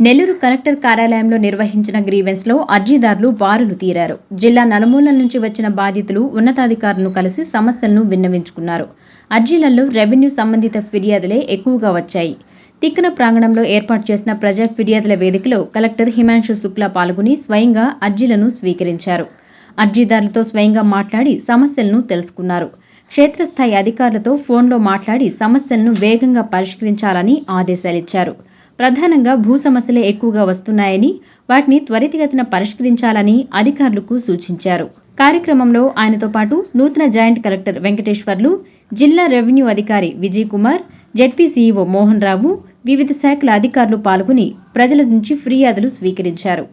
Nellore collector కార్యాలయంలో నిర్వహించిన గ్రీవెన్స్లో అర్జీదారులు బారులు తీరారు. జిల్లా నలుమూలల నుంచి వచ్చిన బాధితులు ఉన్నతాధికారులను కలిసి సమస్యలను విన్నవించుకున్నారు. అర్జీలలో రెవెన్యూ సంబంధిత ఫిర్యాదులే ఎక్కువగా వచ్చాయి. తిక్కన ప్రాంగణంలో ఏర్పాటు చేసిన ప్రజా ఫిర్యాదుల వేదికలో కలెక్టర్ హిమాంశు శుక్లా పాల్గొని స్వయంగా అర్జీలను స్వీకరించారు. అర్జీదారులతో స్వయంగా మాట్లాడి సమస్యలను తెలుసుకున్నారు. క్షేత్రస్థాయి అధికారులతో ఫోన్లో మాట్లాడి సమస్యలను వేగంగా పరిష్కరించాలని ఆదేశాలిచ్చారు. ప్రధానంగా భూ సమస్యలే ఎక్కువగా వస్తున్నాయని వాటిని త్వరితగతిన పరిష్కరించాలని అధికారులకు సూచించారు. కార్యక్రమంలో ఆయనతో పాటు నూతన జాయింట్ కలెక్టర్ వెంకటేశ్వర్లు జిల్లా రెవెన్యూ అధికారి విజయ్ కుమార్ జెడ్పీసీఈఓ మోహన్ రావు వివిధ శాఖల అధికారులు పాల్గొని ప్రజల నుంచి ఫిర్యాదులు స్వీకరించారు.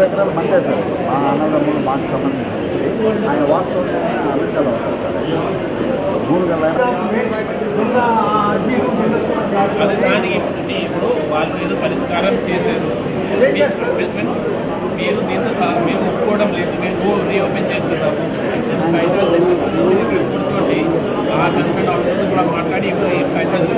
మూడు ఎకరాలు మందే సార్. మా అన్నదమ్ములు మాకు సంబంధించింది ఆయన వాస్తవంలో ఇప్పుడు వాళ్ళ మీద పరిష్కారం చేశారు. మీరు దీంతో మేము ఒప్పుకోవడం లేదు. మేము రీఓపెన్ చేస్తున్నాము. కూర్చోండి ఆ కన్సర్న్ ఆఫీసర్ కూడా మాట్లాడి ఇప్పుడు ఏం పెట్టండి.